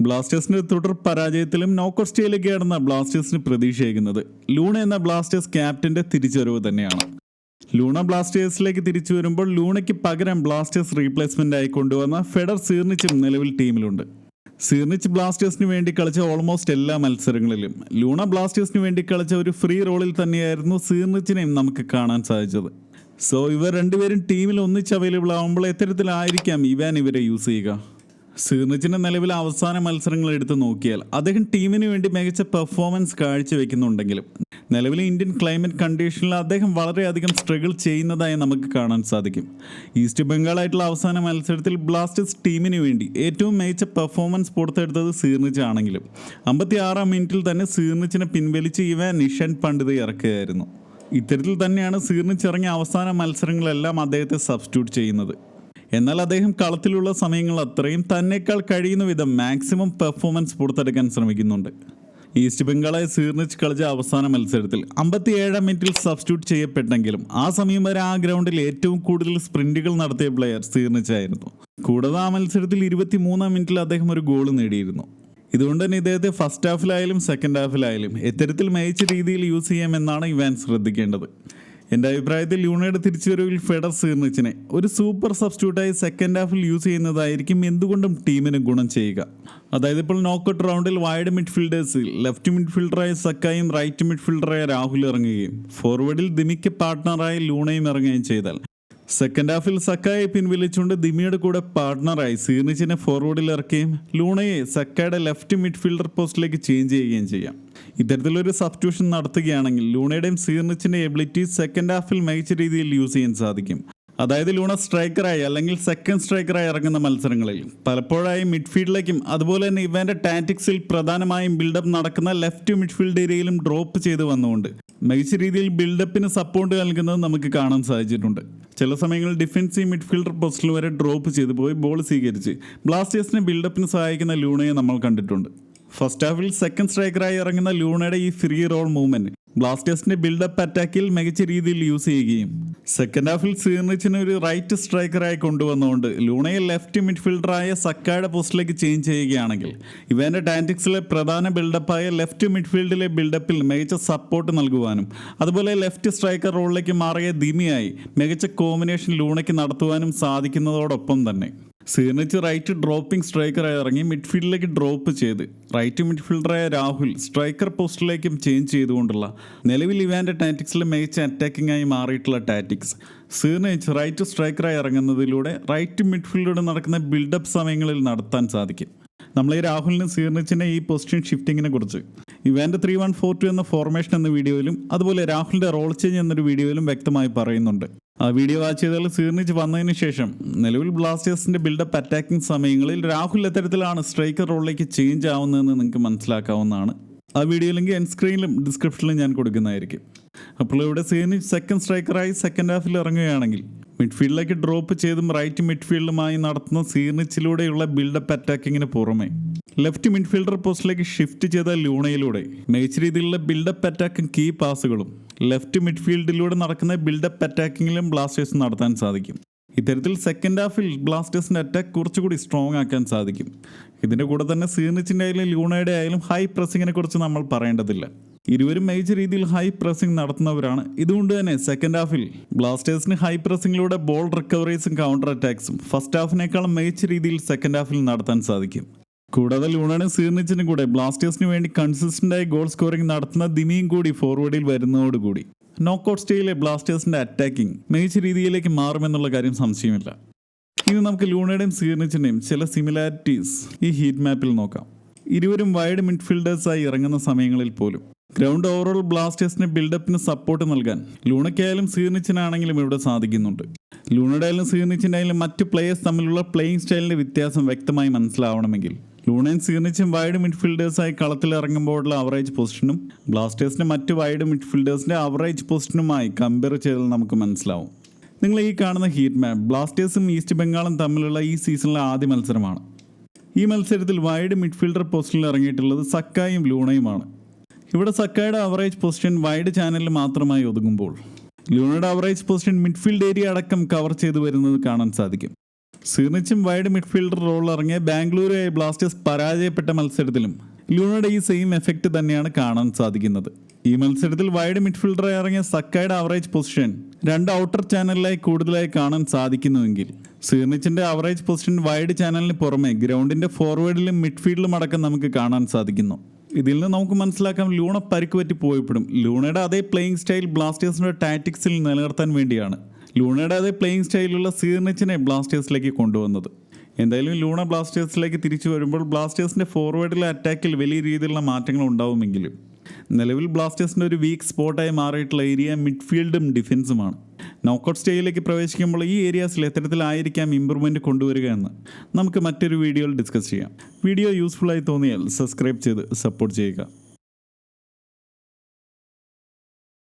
ബ്ലാസ്റ്റേഴ്സിന്റെ തുടർ പരാജയത്തിലും നോക്കൌട്ട് സ്റ്റേയിലേക്കാണെന്ന ബ്ലാസ്റ്റേഴ്സിന് പ്രതീക്ഷയേക്കുന്നത് ലൂണ എന്ന ബ്ലാസ്റ്റേഴ്സ് ക്യാപ്റ്റന്റെ തിരിച്ചുവരവ് തന്നെയാണ്. ലൂണ ബ്ലാസ്റ്റേഴ്സിലേക്ക് തിരിച്ചു വരുമ്പോൾ ലൂണയ്ക്ക് പകരം ബ്ലാസ്റ്റേഴ്സ് റീപ്ലേസ്മെന്റ് ആയി കൊണ്ടുവന്ന ഫെഡർ സീർണിച്ചും നിലവിൽ ടീമിലുണ്ട്. സീർണിച്ച് ബ്ലാസ്റ്റേഴ്സിന് വേണ്ടി കളിച്ച ഓൾമോസ്റ്റ് എല്ലാ മത്സരങ്ങളിലും ലൂണ ബ്ലാസ്റ്റേഴ്സിന് വേണ്ടി കളിച്ച ഒരു ഫ്രീ റോളിൽ തന്നെയായിരുന്നു സീർണിച്ചിനെയും നമുക്ക് കാണാൻ സാധിച്ചത്. സോ ഇവർ രണ്ടുപേരും ടീമിൽ ഒന്നിച്ച് അവൈലബിൾ ആവുമ്പോൾ എത്തരത്തിലായിരിക്കാം ഇവാൻ ഇവരെ യൂസ് ചെയ്യുക. സീർണിച്ചിന്റെ നിലവിലെ അവസാന മത്സരങ്ങൾ എടുത്തു നോക്കിയാൽ അദ്ദേഹം ടീമിന് വേണ്ടി മികച്ച പെർഫോമൻസ് കാഴ്ചവെക്കുന്നുണ്ടെങ്കിലും നിലവിലെ ഇന്ത്യൻ ക്ലൈമറ്റ് കണ്ടീഷനിൽ അദ്ദേഹം വളരെയധികം സ്ട്രഗിൾ ചെയ്യുന്നതായി നമുക്ക് കാണാൻ സാധിക്കും. ഈസ്റ്റ് ബംഗാളായിട്ടുള്ള അവസാന മത്സരത്തിൽ ബ്ലാസ്റ്റേഴ്സ് ടീമിന് വേണ്ടി ഏറ്റവും മികച്ച പെർഫോമൻസ് പുറത്തെടുത്തത് സീർണിച്ച് ആണെങ്കിലും അമ്പത്തി ആറാം മിനിറ്റിൽ തന്നെ സീർണിച്ചിനെ പിൻവലിച്ച് ഇവ നിഷൻ പണ്ഡിത് ഇറക്കുകയായിരുന്നു. ഇത്തരത്തിൽ തന്നെയാണ് സീർണിച്ചിറങ്ങിയ അവസാന മത്സരങ്ങളെല്ലാം അദ്ദേഹത്തെ സബ്സ്റ്റിറ്റ്യൂട്ട് ചെയ്യുന്നത്. എന്നാൽ അദ്ദേഹം കളത്തിലുള്ള സമയങ്ങൾ അത്രയും തന്നെക്കാൾ കഴിയുന്ന വിധം മാക്സിമം പെർഫോമൻസ് പുറത്തെടുക്കാൻ ശ്രമിക്കുന്നുണ്ട്. ഈസ്റ്റ് ബംഗാളെ സീർണിച്ച് കളിച്ച അവസാന മത്സരത്തിൽ അമ്പത്തിയേഴാം മിനിറ്റിൽ സബ്സ്റ്റിറ്റ്യൂട്ട് ചെയ്യപ്പെട്ടെങ്കിലും ആ സമയം വരെ ആ ഗ്രൗണ്ടിൽ ഏറ്റവും കൂടുതൽ സ്പ്രിന്റുകൾ നടത്തിയ പ്ലെയർ സീർണിച്ചായിരുന്നു കൂടാതെ ആ മത്സരത്തിൽ ഇരുപത്തി മൂന്നാം മിനിറ്റിൽ അദ്ദേഹം ഒരു ഗോൾ നേടിയിരുന്നു. ഇതുകൊണ്ട് തന്നെ ഇദ്ദേഹത്തെ ഫസ്റ്റ് ഹാഫിലായാലും സെക്കൻഡ് ഹാഫിലായാലും എത്തരത്തിൽ മികച്ച രീതിയിൽ യൂസ് ചെയ്യാമെന്നാണ് ഇവാൻ ശ്രദ്ധിക്കേണ്ടത്. എന്റെ അഭിപ്രായത്തിൽ യൂണയുടെ തിരിച്ചുവരവിൽ ഫെഡർ സീർണിച്ചിനെ ഒരു സൂപ്പർ സബ്സ്റ്റിറ്റ്യൂട്ടായി സെക്കൻഡ് ഹാഫിൽ യൂസ് ചെയ്യുന്നതായിരിക്കും എന്തുകൊണ്ടും ടീമിന് ഗുണം ചെയ്യുക. അതായത് ഇപ്പോൾ നോക്കൌട്ട് റൗണ്ടിൽ വൈഡ് മിഡ്ഫീൽഡേഴ്സിൽ ലെഫ്റ്റ് മിഡ്ഫീൽഡറായ സക്കായും റൈറ്റ് മിഡ്ഫീൽഡറായ രാഹുൽ ഇറങ്ങുകയും ഫോർവേഡിൽ ദിമിക്ക് പാർട്ട്ണറായി ലൂണയും ഇറങ്ങുകയും ചെയ്താൽ സെക്കൻഡ് ഹാഫിൽ സക്കായെ പിൻവലിച്ചുകൊണ്ട് ദിമിയുടെ കൂടെ പാർട്ണറായി സീർണിച്ചിനെ ഫോർവേഡിൽ ഇറക്കുകയും ലൂണയെ സക്കയുടെ ലെഫ്റ്റ് മിഡ്ഫീൽഡർ പോസ്റ്റിലേക്ക് ചേഞ്ച് ചെയ്യുകയും ചെയ്യാം. ഇത്തരത്തിലൊരു സബ്സ്റ്റിറ്റ്യൂഷൻ നടത്തുകയാണെങ്കിൽ ലൂണയുടെയും സീർണിച്ചിന്റെ എബിലിറ്റി സെക്കൻഡ് ഹാഫിൽ മികച്ച രീതിയിൽ യൂസ് ചെയ്യാൻ സാധിക്കും. അതായത് ലൂണ സ്ട്രൈക്കറായി അല്ലെങ്കിൽ സെക്കൻഡ് സ്ട്രൈക്കറായി ഇറങ്ങുന്ന മത്സരങ്ങളിൽ. പലപ്പോഴായി മിഡ്ഫീൽഡിലേക്കും അതുപോലെ തന്നെ ഇവന്റെ ടാറ്റിക്സിൽ പ്രധാനമായും ബിൽഡപ്പ് നടക്കുന്ന ലെഫ്റ്റ് മിഡ്ഫീൽഡ് ഏരിയയിലും ഡ്രോപ്പ് ചെയ്ത് വന്നുകൊണ്ട് മികച്ച രീതിയിൽ ബിൽഡപ്പിന് സപ്പോർട്ട് നൽകുന്നത് നമുക്ക് കാണാൻ സാധിച്ചിട്ടുണ്ട്. ചില സമയങ്ങളിൽ ഡിഫൻസീവ് മിഡ്ഫീൽഡർ പോസ്റ്റിൽ വരെ ഡ്രോപ്പ് ചെയ്ത് പോയി ബോൾ സ്വീകരിച്ച്. ബ്ലാസ്റ്റേഴ്സിനെ ബിൽഡപ്പിന് സഹായിക്കുന്ന ലൂണയെ നമ്മൾ കണ്ടിട്ടുണ്ട്. ഫസ്റ്റ് ഹാഫിൽ സെക്കൻഡ് സ്ട്രൈക്കറായി ഇറങ്ങുന്ന ലൂണയുടെ ഈ ഫ്രീ റോൾ മൂവ്മെന്റ് ബ്ലാസ്റ്റേഴ്സിന്റെ ബിൽഡപ്പ് അറ്റാക്കിൽ മികച്ച രീതിയിൽ യൂസ് ചെയ്യുകയും സെക്കൻഡ് ഹാഫിൽ സീനറിച്ചിനെ ഒരു റൈറ്റ് സ്ട്രൈക്കറായി കൊണ്ടുവന്നുകൊണ്ട് ലൂണയെ ലെഫ്റ്റ് മിഡ്ഫീൽഡറായ സക്കായുടെ പോസ്റ്റിലേക്ക് ചേഞ്ച് ചെയ്യുകയാണെങ്കിൽ ഇവന്റെ ടാന്റിക്സിലെ പ്രധാന ബിൽഡപ്പായ ലെഫ്റ്റ് മിഡ്ഫീൽഡിലെ ബിൽഡപ്പിൽ മികച്ച സപ്പോർട്ട് നൽകുവാനും അതുപോലെ ലെഫ്റ്റ് സ്ട്രൈക്കർ റോളിലേക്ക് മാറിയ ദിമിയായി മികച്ച കോമ്പിനേഷൻ ലൂണയ്ക്ക് നടത്തുവാനും സാധിക്കുന്നതോടൊപ്പം തന്നെ. സീർണിച്ച് റൈറ്റ് ഡ്രോപ്പിംഗ് സ്ട്രൈക്കറായി ഇറങ്ങി മിഡ്ഫീൽഡിലേക്ക് ഡ്രോപ്പ് ചെയ്ത്. റൈറ്റ് മിഡ്ഫീൽഡറായ രാഹുൽ സ്ട്രൈക്കർ പോസ്റ്റിലേക്കും ചേഞ്ച് ചെയ്തുകൊണ്ടുള്ള നിലവിൽ ഇവാന്റെ ടാറ്റിക്സിലെ മികച്ച അറ്റാക്കിംഗ് ആയി മാറിയിട്ടുള്ള ടാറ്റിക്സ് സീർണിച്ച് റൈറ്റ് സ്ട്രൈക്കറായി ഇറങ്ങുന്നതിലൂടെ റൈറ്റ് മിഡ്ഫീൽഡിലൂടെ നടക്കുന്ന ബിൽഡപ്പ് സമയങ്ങളിൽ നടത്താൻ സാധിക്കും. നമ്മൾ ഈ രാഹുലിനും സീർണിച്ചിന്റെ ഈ പൊസിഷൻ ഷിഫ്റ്റിങ്ങിനെ കുറിച്ച്. ഇവാന്റെ ത്രീ വൺ ഫോർ ടു എന്ന ഫോർമേഷൻ എന്ന വീഡിയോയിലും അതുപോലെ രാഹുലിന്റെ റോൾ ചേഞ്ച് എന്നൊരു വീഡിയോയിലും വ്യക്തമായി പറയുന്നുണ്ട്. വീഡിയോ വാച്ച് ചെയ്താൽ സീർണിച്ച് വന്നതിന് ശേഷം നിലവിൽ ബ്ലാസ്റ്റേഴ്സിന്റെ ബിൽഡപ്പ് അറ്റാക്കിംഗ് സമയങ്ങളിൽ രാഹുൽ എത്തരത്തിലാണ് സ്ട്രൈക്കർ റോളിലേക്ക് ചേഞ്ച് ആവുന്നതെന്ന് നിങ്ങൾക്ക് മനസ്സിലാക്കാവുന്നതാണ്. ആ വീഡിയോ ലിങ്ക് എൻ സ്ക്രീനിലും ഡിസ്ക്രിപ്ഷനിലും ഞാൻ കൊടുക്കുന്നതായിരിക്കും. അപ്പോൾ ഇവിടെ സീർണിച്ച് സെക്കൻഡ് സ്ട്രൈക്കറായി സെക്കൻഡ് ഹാഫിൽ ഇറങ്ങുകയാണെങ്കിൽ മിഡ്ഫീൽഡിലേക്ക് ഡ്രോപ്പ് ചെയ്തും റൈറ്റ് മിഡ്ഫീൽഡുമായി നടത്തുന്ന സീർണിച്ചിലൂടെയുള്ള ബിൽഡപ്പ് അറ്റാക്കിങ്ങിന് പുറമെ ലെഫ്റ്റ് മിഡ്ഫീൽഡർ പോസ്റ്റിലേക്ക് ഷിഫ്റ്റ് ചെയ്ത ലൂണയിലൂടെ മികച്ച രീതിയിലുള്ള ബിൽഡപ്പ് അറ്റാക്കും കീ പാസുകളും ലെഫ്റ്റ് മിഡ്ഫീൽഡിലൂടെ നടക്കുന്ന ബിൽഡപ്പ് അറ്റാക്കിങ്ങിലും ബ്ലാസ്റ്റേഴ്സ് നടത്താൻ സാധിക്കും. ഇത്തരത്തിൽ സെക്കൻഡ് ഹാഫിൽ ബ്ലാസ്റ്റേഴ്സിന്റെ അറ്റാക്ക് കുറച്ചുകൂടി സ്ട്രോങ് ആക്കാൻ സാധിക്കും. ഇതിന്റെ കൂടെ തന്നെ സീർണിച്ചിന്റെ ആയാലും ലൂണയുടെ ആയാലും ഹൈ പ്രസിങ്ങിനെ കുറിച്ച് നമ്മൾ പറയേണ്ടതില്ല. ഇരുവരും മേജർ രീതിയിൽ ഹൈ പ്രസിംഗ് നടത്തുന്നവരാണ്. ഇതുകൊണ്ട് തന്നെ സെക്കൻഡ് ഹാഫിൽ ബ്ലാസ്റ്റേഴ്സിന് ഹൈ പ്രസിങ്ങിലൂടെ ബോൾ റിക്കവറീസും കൗണ്ടർ അറ്റാക്സും ഫസ്റ്റ് ഹാഫിനേക്കാളും മികച്ച രീതിയിൽ സെക്കൻഡ് ഹാഫിൽ നടത്താൻ സാധിക്കും. കൂടാതെ ലൂണാനും സീർണിച്ചിനും കൂടെ. ബ്ലാസ്റ്റേഴ്സിന് വേണ്ടി കൺസിസ്റ്റന്റ് ആയി ഗോൾ സ്കോറിംഗ് നടത്തുന്ന ദിമിയും കൂടി ഫോർവേഡിൽ വരുന്നതോടുകൂടി നോക്കൌട്ട് സ്റ്റേയിലെ ബ്ലാസ്റ്റേഴ്സിന്റെ അറ്റാക്കിംഗ് മികച്ച രീതിയിലേക്ക് മാറുമെന്നുള്ള കാര്യം സംശയമില്ല. ഇനി നമുക്ക് ലൂണയുടെയും സീർണിച്ചിന്റെയും ചില സിമിലാരിറ്റീസ് ഈ ഹീറ്റ് മാപ്പിൽ നോക്കാം. ഇരുവരും വൈഡ് മിഡ്ഫീൽഡേഴ്സായി ഇറങ്ങുന്ന സമയങ്ങളിൽ പോലും. ഗ്രൗണ്ട് ഓവറോൾ ബ്ലാസ്റ്റേഴ്സിന് ബിൽഡപ്പിന് സപ്പോർട്ട് നൽകാൻ ലൂണയ്ക്കായാലും സീർണിച്ചിനാണെങ്കിലും ഇവിടെ സാധിക്കുന്നുണ്ട്. സീർണിച്ചിന്റെ ആയാലും മറ്റ് പ്ലേയേഴ്സ് തമ്മിലുള്ള പ്ലേയിങ് സ്റ്റൈലിന്റെ വ്യത്യാസം വ്യക്തമായി മനസ്സിലാവണമെങ്കിൽ ലൂണയും സീർണിച്ചും വൈഡ് മിഡ്ഫീൽഡേഴ്സായി കളത്തിൽ ഇറങ്ങുമ്പോഴുള്ള അവറേജ് പൊസിഷനും ബ്ലാസ്റ്റേഴ്സിന്റെ മറ്റ് വൈഡ് മിഡ്ഫീൽഡേഴ്സിന്റെ അവറേജ് പൊസിഷനുമായി കമ്പയർ ചെയ്താൽ നമുക്ക് മനസ്സിലാവും. നിങ്ങൾ ഈ കാണുന്ന ഹീറ്റ് മാപ്പ് ബ്ലാസ്റ്റേഴ്സും ഈസ്റ്റ് ബംഗാളും തമ്മിലുള്ള ഈ സീസണിലെ ആദ്യ മത്സരമാണ്. ഈ മത്സരത്തിൽ വൈഡ് മിഡ്ഫീൽഡർ പൊസിഷനിൽ ഇറങ്ങിയിട്ടുള്ളത് സക്കായും ലൂണയുമാണ്. ഇവിടെ സക്കായുടെ അവറേജ് പൊസിഷൻ വൈഡ് ചാനലിൽ മാത്രമായി ഒതുങ്ങുമ്പോൾ ലൂണയുടെ അവറേജ് പൊസിഷൻ മിഡ്ഫീൽഡ് ഏരിയ അടക്കം കവർ ചെയ്തു വരുന്നത് കാണാൻ സാധിക്കും. സീർണിച്ചും വൈഡ് മിഡ്ഫീൽഡർ റോൾ ഇറങ്ങിയ ബാംഗ്ലൂരുമായി ബ്ലാസ്റ്റേഴ്സ് പരാജയപ്പെട്ട മത്സരത്തിലും ലൂണയുടെ ഈ സെയിം എഫക്റ്റ് തന്നെയാണ് കാണാൻ സാധിക്കുന്നത്. ഈ മത്സരത്തിൽ വൈഡ് മിഡ്ഫീൽഡറായി ഇറങ്ങിയ സക്കയുടെ അവറേജ് പൊസിഷൻ രണ്ട് ഔട്ടർ ചാനലിലായി കൂടുതലായി കാണാൻ സാധിക്കുന്നുവെങ്കിൽ സീർണിച്ചിന്റെ അവറേജ് പൊസിഷൻ വൈഡ് ചാനലിന് പുറമെ ഗ്രൗണ്ടിന്റെ ഫോർവേഡിലും മിഡ്ഫീൽഡിലും അടക്കം നമുക്ക് കാണാൻ സാധിക്കുന്നു. ഇതിൽ നിന്ന് നമുക്ക് മനസ്സിലാക്കാം ലൂണ പരിക്ക് പറ്റി പോയപ്പെടും ലൂണയുടെ അതേ പ്ലേയിങ് സ്റ്റൈൽ ബ്ലാസ്റ്റേഴ്സിന്റെ ടാറ്റിക്സിൽ നിലനിർത്താൻ വേണ്ടിയാണ് ലൂണയുടെ അതേ പ്ലേയിങ് സ്റ്റൈലുള്ള സീർണിച്ചിനെ ബ്ലാസ്റ്റേഴ്സിലേക്ക് കൊണ്ടുവന്നത്. എന്തായാലും ലൂണ ബ്ലാസ്റ്റേഴ്സിലേക്ക് തിരിച്ചു വരുമ്പോൾ ബ്ലാസ്റ്റേഴ്സിന്റെ ഫോർവേഡിലെ അറ്റാക്കിൽ വലിയ രീതിയിലുള്ള മാറ്റങ്ങൾ ഉണ്ടാവുമെങ്കിലും നിലവിൽ ബ്ലാസ്റ്റേഴ്സിന്റെ ഒരു വീക്ക് സ്പോട്ടായി മാറിയിട്ടുള്ള ഏരിയ മിഡ്ഫീൽഡും ഡിഫൻസുമാണ് നോക്കൗട്ട് സ്റ്റേജിലേക്ക് പ്രവേശിക്കുമ്പോൾ ഈ ഏരിയാസിൽ എത്തരത്തിലായിരിക്കാം ഇമ്പ്രൂവ്മെന്റ് കൊണ്ടുവരിക എന്ന് നമുക്ക് മറ്റൊരു വീഡിയോയിൽ ഡിസ്കസ് ചെയ്യാം. വീഡിയോ യൂസ്ഫുൾ ആയി തോന്നിയാൽ സബ്സ്ക്രൈബ് ചെയ്ത് സപ്പോർട്ട് ചെയ്യുക.